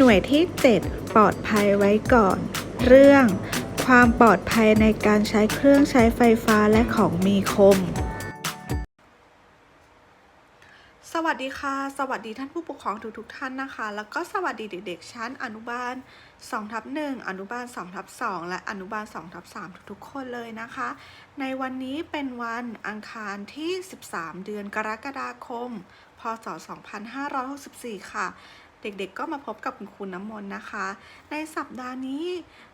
หน่วยที่ 7 ปลอดภัยไว้ก่อน เรื่อง ความปลอดภัยในการใช้เครื่องใช้ไฟฟ้าและของมีคม สวัสดีค่ะ สวัสดีท่านผู้ปกครองทุกทกๆท่านนะคะ แล้วก็สวัสดีเด็กๆ ชั้นอนุบาล2ทับ1อนุบาล2ทับ2และอนุบาล2ทับ3ทุกๆ คนเลยนะคะ ในวันนี้เป็นวันอังคารที่ 13 เดือนกรกฎาคม พศ 2564 ค่ะ เด็กๆก็มาพบกับคุณครูน้ำมนต์นะคะ ในสัปดาห์นี้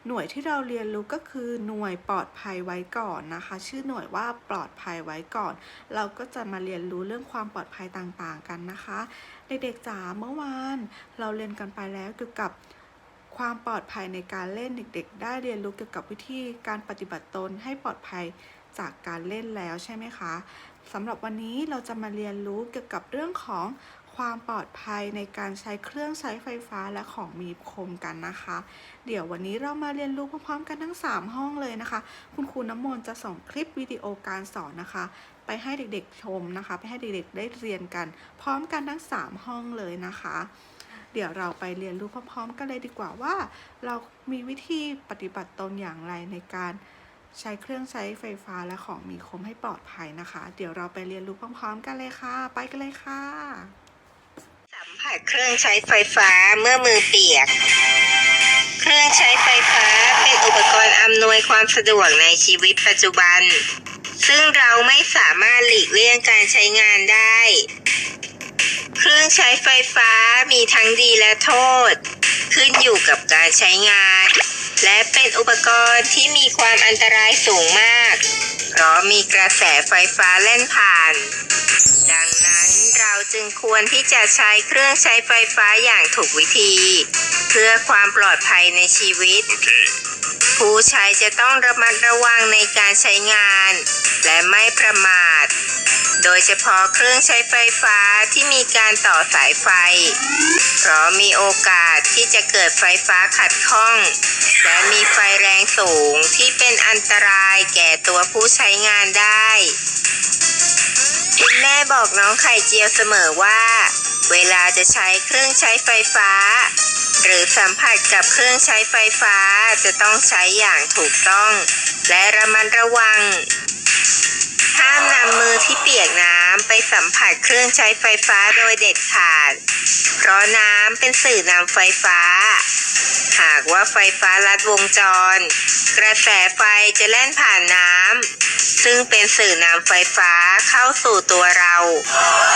หน่วยที่เราเรียนรู้ก็คือหน่วยปลอดภัยไว้ก่อนนะคะ ชื่อหน่วยว่าปลอดภัยไว้ก่อน เราก็จะมาเรียนรู้เรื่องความปลอดภัยต่างๆกันนะคะ เด็กๆจ๋าเมื่อวานเราเรียนกันไปแล้วเกี่ยวกับความปลอดภัยในการเล่นเด็ก ๆ ได้เรียนรู้เกี่ยวกับวิธีการปฏิบัติตนให้ปลอดภัยจากการเล่นแล้วใช่ไหมคะสำหรับวันนี้เราจะมาเรียนรู้เกี่ยวกับเรื่องของ ความปลอดภัยในการใช้เครื่องใช้ไฟฟ้าและของมีคมกันนะคะ เดี๋ยววันนี้เรามาเรียนรู้พร้อมๆกันทั้ง 3 ห้องเลยนะคะ คุณครูน้ำมนต์จะส่งคลิปวิดีโอการสอนนะคะ ไปให้เด็กๆชมนะคะ ไปให้เด็กๆได้เรียนกัน พร้อมกันทั้ง 3 ห้องเลยนะคะ เดี๋ยวเราไปเรียนรู้พร้อมๆกันเลยดีกว่าว่า เรามีวิธีปฏิบัติตนอย่างไรในการใช้เครื่องใช้ไฟฟ้าและของมีคมให้ปลอดภัยนะคะ เดี๋ยวเราไปเรียนรู้พร้อมๆ กันเลยค่ะ ไปกันเลยค่ะ เครื่องใช้ไฟฟ้าเมื่อมือเปียก เครื่องใช้ไฟฟ้าเป็นอุปกรณ์อำนวยความสะดวกในชีวิตปัจจุบัน ซึ่งเราไม่สามารถหลีกเลี่ยงการใช้งานได้ เครื่องใช้ไฟฟ้ามีทั้งดีและโทษ ขึ้นอยู่กับการใช้งาน และเป็นอุปกรณ์ที่มีความอันตรายสูงมาก เพราะมีกระแสไฟฟ้าเล่นผ่าน ดังนั้นเราจึงควรที่จะใช้เครื่องใช้ไฟฟ้าอย่างถูกวิธี เพื่อความปลอดภัยในชีวิต Okay. ผู้ใช้จะต้องระมัดระวังในการใช้งาน และไม่ประมาท โดยเฉพาะเครื่องใช้ไฟฟ้าที่มีการต่อสายไฟ เพราะมีโอกาสที่จะเกิดไฟฟ้าขัดข้อง และมีไฟแรงสูงที่เป็นอันตรายแก่ตัวผู้ใช้งานได้คุณแม่บอกน้องไข่เจียวเสมอว่า เวลาจะใช้เครื่องใช้ไฟฟ้า หรือสัมผัสกับเครื่องใช้ไฟฟ้าจะต้องใช้อย่างถูกต้อง และระมัดระวัง ห้ามนำมือที่เปียกน้ำไปสัมผัสเครื่องใช้ไฟฟ้าโดยเด็ดขาด เพราะน้ำเป็นสื่อนำไฟฟ้า หากว่าไฟฟ้าลัดวงจร กระแสไฟจะแล่นผ่านน้ำซึ่งเป็นสื่อนำไฟฟ้าเข้าสู่ตัวเรา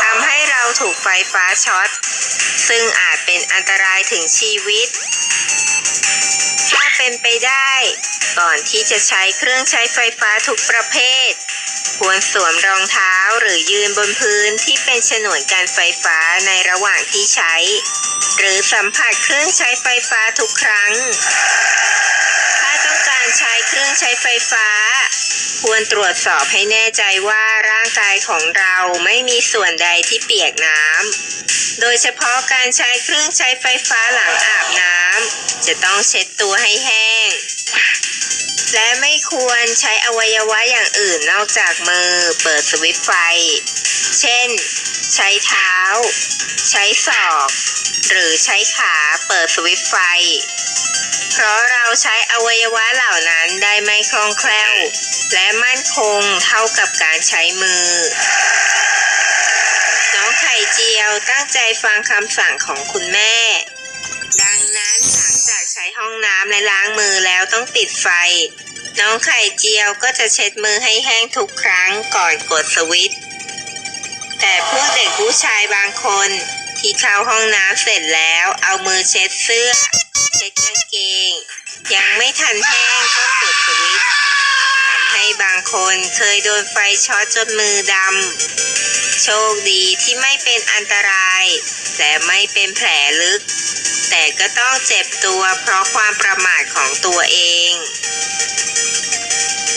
ทำให้เราถูกไฟฟ้าช็อต ซึ่งอาจเป็นอันตรายถึงชีวิต ถ้าเป็นไปได้ ก่อนที่จะใช้เครื่องใช้ไฟฟ้าทุกประเภท ควรสวมรองเท้าหรือยืนบนพื้นที่เป็นฉนวนกันไฟฟ้าในระหว่างที่ใช้ หรือสัมผัสเครื่องใช้ไฟฟ้าทุกครั้ง ถ้าต้องการใช้เครื่องใช้ไฟฟ้า ควรตรวจสอบให้แน่ใจว่าร่างกายของเราไม่มีส่วนใดที่เปียกน้ำ โดยเฉพาะการใช้เครื่องใช้ไฟฟ้าหลังอาบน้ำจะต้องเช็ดตัวให้แห้ง และไม่ควรใช้อวัยวะอย่างอื่นนอกจากมือเปิดสวิตไฟ เช่น ใช้เท้า ใช้ศอก หรือใช้ขาเปิดสวิตไฟ เพราะเราใช้อวัยวะเหล่านั้นได้ไม่คล่องแคล่ว และมั่นคงเท่ากับการใช้มือ น้องไข่เจียวตั้งใจฟังคำสั่งของคุณแม่ำและล้างมือแล้วต้องปิดไฟ น้องไข่เจียวก็จะเช็ดมือให้แห้งทุกครั้งก่อนกดสวิตช์แต่พวกเด็กผู้ชายบางคน ที่เข้าห้องน้ำเสร็จแล้วเอามือเช็ดเสื้อ เช็ดกางเกง ยังไม่ทันแห้งก็กดสวิตช์ทำให้บางคนเคยโดนไฟช็อตจนมือดำโชคดีที่ไม่เป็นอันตรายและไม่เป็นแผลลึก แต่ก็ต้องเจ็บตัวเพราะความประมาทของตัวเอง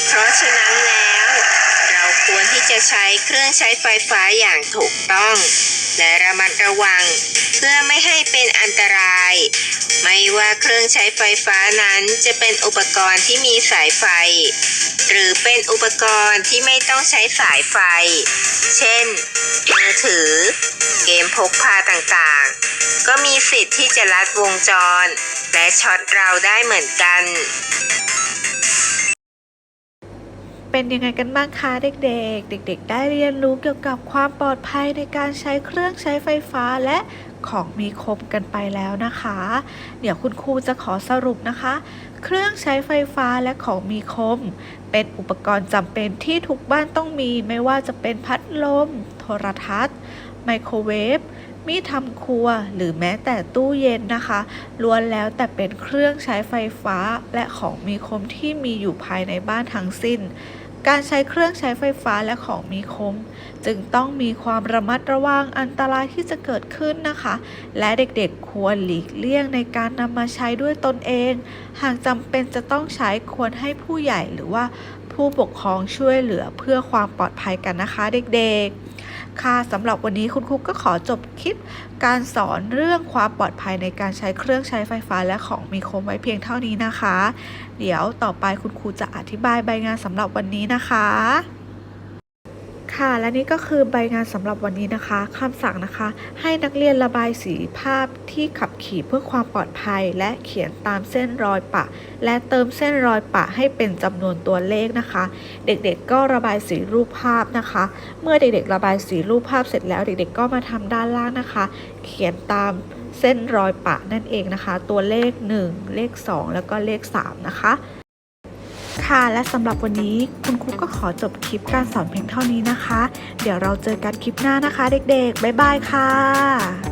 เพราะฉะนั้นแล้ว เราควรที่จะใช้เครื่องใช้ไฟฟ้าอย่างถูกต้อง และระมัดระวัง เพื่อไม่ให้เป็นอันตราย ไม่ว่าเครื่องใช้ไฟฟ้านั้นจะเป็นอุปกรณ์ที่มีสายไฟ หรือเป็นอุปกรณ์ที่ไม่ต้องใช้สายไฟ เช่นมือถือ เกมพกพาต่างๆ ก็มีสิทธิ์ที่จะลัดวงจร และช็อตเราได้เหมือนกัน เป็นยังไงกันบ้างคะเด็กๆ เด็ก ๆ ได้เรียนรู้เกี่ยวกับความปลอดภัยในการใช้เครื่องใช้ไฟฟ้าและของมีคมกันไปแล้วนะคะ เดี๋ยวคุณครูจะขอสรุปนะคะ เครื่องใช้ไฟฟ้าและของมีคม เป็นอุปกรณ์จำเป็นที่ทุกบ้านต้องมี ไม่ว่าจะเป็นพัดลม โทรทัศน์ ไมโครเวฟ มีดทำครัวหรือแม้แต่ตู้เย็นนะคะล้วนแล้วแต่เป็นเครื่องใช้ไฟฟ้าและของมีคมที่มีอยู่ภายในบ้านทั้งสิ้น การใช้เครื่องใช้ไฟฟ้าและของมีคม จึงต้องมีความระมัดระวังอันตรายที่จะเกิดขึ้นนะคะ และเด็กๆควรหลีกเลี่ยงในการนำมาใช้ด้วยตนเอง หากจำเป็นจะต้องใช้ควรให้ผู้ใหญ่หรือว่าผู้ปกครองช่วยเหลือเพื่อความปลอดภัยกันนะคะเด็กๆ ค่ะสำหรับวันนี้คุณครูก็ขอจบคลิปการสอนเรื่องความปลอดภัยในการใช้เครื่องใช้ไฟฟ้าและของมีคมไว้เพียงเท่านี้นะคะ เดี๋ยวต่อไปคุณครูจะอธิบายใบงานสำหรับวันนี้นะคะ ค่ะ และนี่ก็คือใบงานสำหรับวันนี้นะคะคำสั่งนะคะ ให้นักเรียนระบายสีภาพที่ขับขี่เพื่อความปลอดภัย และเขียนตามเส้นรอยปะ และเติมเส้นรอยปะให้เป็นจำนวนตัวเลขนะคะ เด็กๆก็ระบายสีรูปภาพนะคะ เมื่อเด็กๆ ระบายสีรูปภาพเสร็จแล้ว เด็กๆ ก็มาทำด้านล่างนะคะ เขียนตามเส้นรอยปะนั่นเองนะคะ ตัวเลข 1 เลข 2 แล้วก็เลข 3 นะคะ ค่ะและสำหรับวันนี้คุณครูก็ขอจบคลิปการสอนเพียงเท่านี้นะคะ เดี๋ยวเราเจอกันคลิปหน้านะคะ เด็กๆ บ๊ายบายค่ะ